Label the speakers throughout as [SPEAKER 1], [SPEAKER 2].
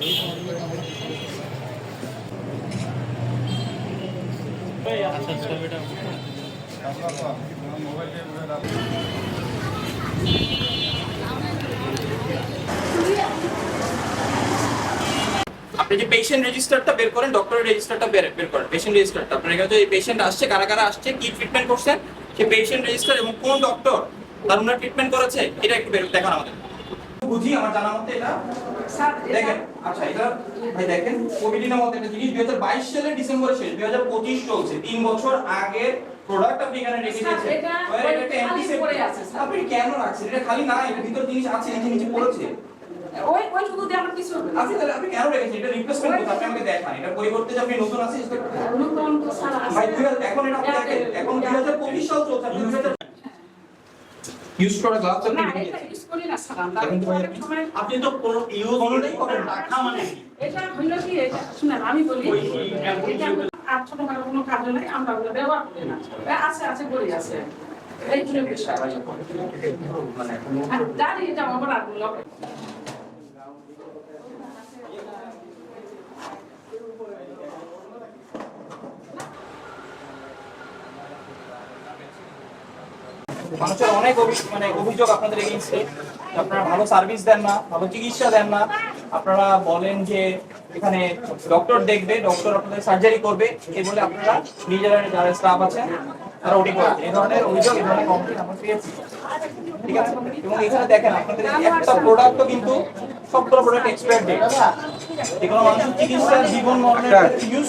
[SPEAKER 1] আপনি যে পেশেন্ট রেজিস্টারটা বের করেন ডক্টরের রেজিস্টারটা বের বের করেন পেশেন্ট রেজিস্টারটা আপনার এখানে যে পেশেন্ট আসছে, কারা কারা আসছে, কি ট্রিটমেন্ট করছেন, সেই পেশেন্ট রেজিস্টার এবং কোন ডক্টর তার ট্রিটমেন্ট করেছে, এটা একটু বের দেখান আমাদের। বুঝি আমার জানা মতে এটা দেখেন আচ্ছা এটা ভাই দেখেন কোভিড নামক একটা জিনিস 2022 সালের ডিসেম্বরে শেষ 2025 চলছে তিন বছর আগে প্রোডাক্ট আপনি এখানে রেখে দিয়েছেন।
[SPEAKER 2] এটা
[SPEAKER 1] এটা। আপনি কেন রাখছেন? এটা খালি না এর ভিতর জিনিস আছে নিচে নিচে পড়েছে।
[SPEAKER 2] ওই ওই শুধু দিয়ে আমার কিছু
[SPEAKER 1] আপনি তাহলে আপনি কেন রেখেছেন? এটা রিপ্লেসমেন্ট করতে আপনি আমাকে দেখান এটা পরিবর্তে যে আপনি নতুন আছে
[SPEAKER 2] নতুন তো স্যার আছে।
[SPEAKER 1] ভাই দুই হাজার এখন এটা দেখেন এখন দুই হাজার পঁচিশ সাল চলছে দুই হাজার ইউজ করা গ্লাভস আপনি
[SPEAKER 2] না
[SPEAKER 1] রেখে দিয়েছেন।
[SPEAKER 2] ইউজ করি না সময়
[SPEAKER 3] আপনি তো কোনো ইউজ
[SPEAKER 1] কোনোটাই করেন না।
[SPEAKER 3] রাখা মানে
[SPEAKER 2] এটা হইল কি এটা শুনেন আমি বলি এটা আর ছোটখাটো কোনো কাজ নাই আমরা ওগুলো ব্যবহার করি না। আছে আছে করি আছে। এই জন্য বিষয় মানে দাঁড়িয়ে এটা আমার আর
[SPEAKER 1] মানুষের অনেক মানে অভিযোগ আপনাদের এগেইনস্টে আপনারা ভালো সার্ভিস দেন না ভালো চিকিৎসা দেন না। আপনারা বলেন যে এখানে ডক্টর দেখবে ডক্টর আপনাদের সার্জারি করবে। এই বলে আপনারা নিজেরা যারা স্টাফ আছেন তারা ওটি করেছে এই ধরনের অভিযোগ এই ধরনের কমপ্লেন আমরা পেয়েছি। ঠিক আছে? এবং এখানে দেখেন আপনাদের একটা প্রোডাক্টও কিন্তু সবগুলো প্রোডাক্ট এক্সপায়ার ডেট এগুলো মানুষের চিকিৎসা জীবন মরণের ইউজ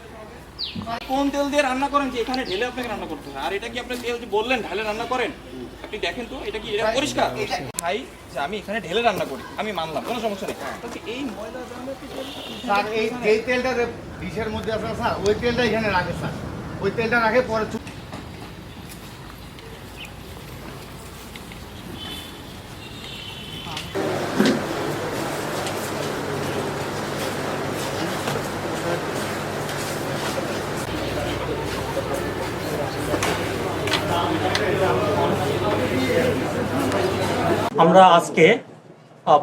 [SPEAKER 1] দিয়ে রান্না করেন যে এখানে ঢেলে আপনাকে রান্না করতে হয়? আর এটা কি আপনি তেল যে বললেন ঢেলে রান্না করেন? আপনি দেখেন তো এটা কি এটা পরিষ্কার? ভাই যে আমি এখানে ঢেলে রান্না করি আমি মানলাম কোনো সমস্যা নেই। কিন্তু এই ময়লা
[SPEAKER 4] স্যার এই তেলটা যে ডিশের মধ্যে আছে স্যার ওই তেলটা এখানে রাখে স্যার। ওই তেলটা রাখে পরে
[SPEAKER 5] আমরা আজকে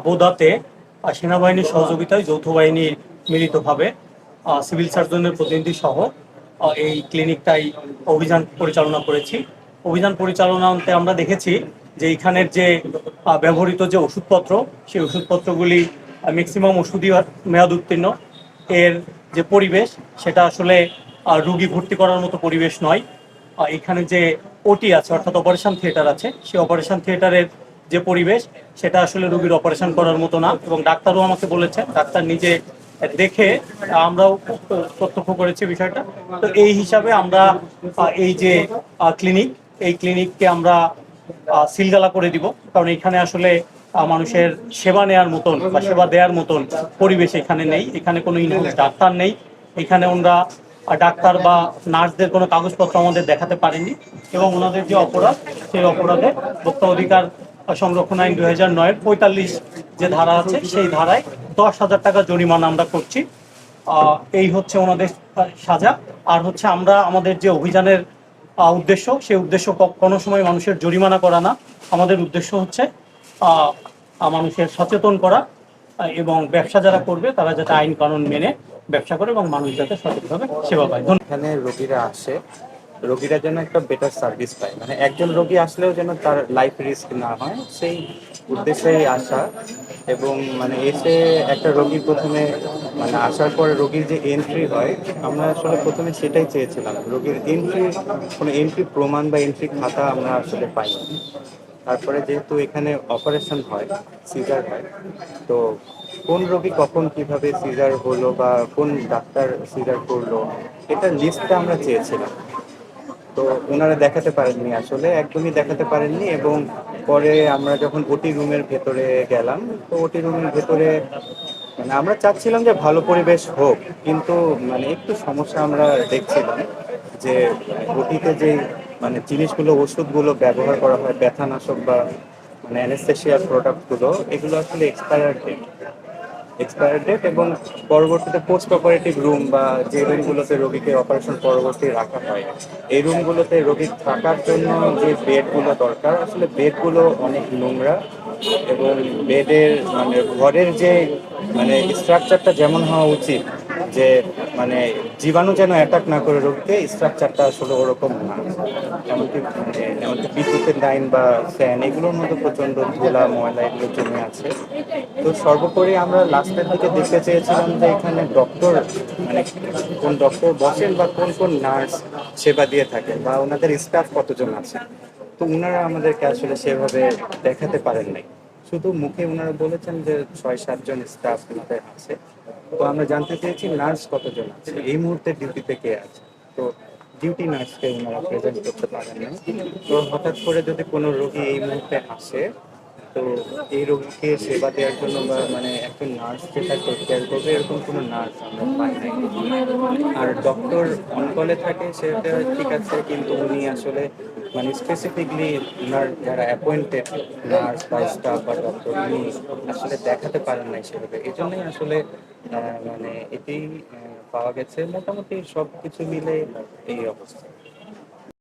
[SPEAKER 5] বোদাতে সেনাবাহিনীর সহযোগিতায় যৌথ বাহিনীর মিলিতভাবে সিভিল সার্জনের প্রতিনিধি সহ এই ক্লিনিকটাই অভিযান পরিচালনা করেছি। অভিযান পরিচালনাতে আমরা দেখেছি যে এখানের যে ব্যবহৃত যে ওষুধপত্র, সেই ওষুধপত্রগুলি ম্যাক্সিমাম ওষুধই মেয়াদ উত্তীর্ণ। এর যে পরিবেশ, সেটা আসলে রুগী ভর্তি করার মতো পরিবেশ নয়। এখানে যে ওটি আছে, অর্থাৎ অপারেশন থিয়েটার আছে, সেই অপারেশন থিয়েটারের যে পরিবেশ সেটা আসলে রোগীর অপারেশন করার মতো না এবং ডাক্তারও আমাকে বলেছেন ডাক্তার নিজে দেখে আমরাও প্রত্যক্ষ করেছি বিষয়টা। তো এই হিসাবে আমরা এই যে ক্লিনিক এই ক্লিনিককে আমরা সিলগালা করে দিব। কারণ এখানে আসলে মানুষের সেবা নেয়ার মতন বা সেবা দেওয়ার মতন পরিবেশ এখানে নেই। এখানে কোনো ইনহাউস ডাক্তার নেই। এখানে ওনারা ডাক্তার বা নার্সদের কোনো কাগজপত্র আমাদের দেখাতে পারেনি এবং ওনাদের যে অপরাধ সেই অপরাধে ভোক্তা অধিকার সংরক্ষণ আইন দুই হাজার নয়ের পঁয়তাল্লিশ যে ধারা আছে, সেই ধারায় দশ হাজার টাকা জরিমানা আমরা করছি। এই হচ্ছে ওনাদের সাজা। আর হচ্ছে আমরা আমাদের যে অভিযানের উদ্দেশ্য, সেই উদ্দেশ্য কোনো সময় মানুষের জরিমানা করা না। আমাদের উদ্দেশ্য হচ্ছে মানুষের সচেতন করা এবং ব্যবসা যারা করবে, তারা যাতে আইন কানুন মেনে ব্যবসা করে এবং মানুষ যাতে সঠিকভাবে সেবা পায়।
[SPEAKER 6] এখানে রোগীরা আসে। রোগীরা যেন একটা বেটার সার্ভিস পায়। মানে একজন রোগী আসলেও যেন তার লাইফ রিস্ক না হয়, সেই উদ্দেশ্যেই আসা এবং মানে এসে একটা রোগী প্রথমে মানে আসার পরে রোগীর যে এন্ট্রি হয়, আমরা আসলে প্রথমে সেটাই চেয়েছিলাম। রোগীর এন্ট্রি কোনো এন্ট্রি প্রমাণ বা এন্ট্রি খাতা আমরা আসলে পাই তারপরে যেহেতু এখানে অপারেশন হয় সিজার হয়, তো কোন রোগী কখন কীভাবে সিজার হলো বা কোন ডাক্তার সিজার করল এটার লিস্টটা আমরা চেয়েছিলাম। তো ওনারা দেখাতে পারেননি আসলে, একদমই দেখাতে পারেননি এবং পরে আমরা যখন ওটি রুমের ভেতরে গেলাম, তো ওটি রুমের ভেতরে মানে আমরা চাচ্ছিলাম যে ভালো পরিবেশ হোক, কিন্তু মানে একটু সমস্যা আমরা দেখছিলাম যে ওটিতে যে মানে জিনিসগুলো, ওষুধগুলো ব্যবহার করা হয়, ব্যথানাশক বা মানে অ্যানেস্থেশিয়ার প্রোডাক্টগুলো, এগুলো আসলে এক্সপায়ার ডেট এক্সপায়ার ডেট এবং পরবর্তীতে পোস্ট অপারেটিভ রুম বা যে রুমগুলোতে রোগীকে অপারেশন পরবর্তী রাখা হয়, এই রুমগুলোতে রোগী থাকার জন্য যে বেডগুলো দরকার, আসলে বেডগুলো অনেক নোংরা এবং বেডের মানে ঘরের যে মানে স্ট্রাকচারটা যেমন হওয়া উচিত যে মানে জীবাণু যেন অ্যাটাক না করে রোগীকে স্ট্রাকচারটা আসলে ওরকম না। এমনকি মানে এমনকি বিদ্যুতের লাইন বা ফ্যান এগুলোর মধ্যে প্রচণ্ড ধুলা, ময়লা এগুলো জমে আছে। তো সর্বোপরি আমরা লাস্টের দিকে দেখতে চেয়েছিলাম যে, এখানে ডক্টর মানে কোন ডক্টর বসেন বা কোন কোন নার্স সেবা দিয়ে থাকেন বা ওনাদের স্টাফ কতজন আছে? তো ওনারা আমাদেরকে আসলে সেভাবে দেখাতে পারেন নাই। শুধু মুখে ওনারা বলেছেন যে ছয় সাতজন স্টাফ ওনাদের আছে। তো আমরা জানতে চেয়েছি নার্স কতজন আছে। এই মুহূর্তে ডিউটিতে কে আছে? তো ডিউটি নার্সকে ওনারা প্রেজেন্ট করতে পারেন না তো হঠাৎ করে যদি কোনো রোগী এই মুহূর্তে আসে তো এই রোগীকে সেবা দেওয়ার জন্য বা মানে একজন নার্স টেক কেয়ার করবে এরকম কোনো নার্স আমরা পাই নাই। আর ডক্টর অনকলে থাকে সেটা ঠিক আছে, কিন্তু উনি আসলে মানে স্পেসিফিকলি ওনার যারা অ্যাপয়েন্টেড নার্স বা স্টাফ বা ডক্টর উনি আসলে দেখাতে পারেন নাই সেভাবে। এই জন্যই আসলে মানে এটি পাওয়া গেছে। মোটামুটি সব কিছু মিলে এই অবস্থা।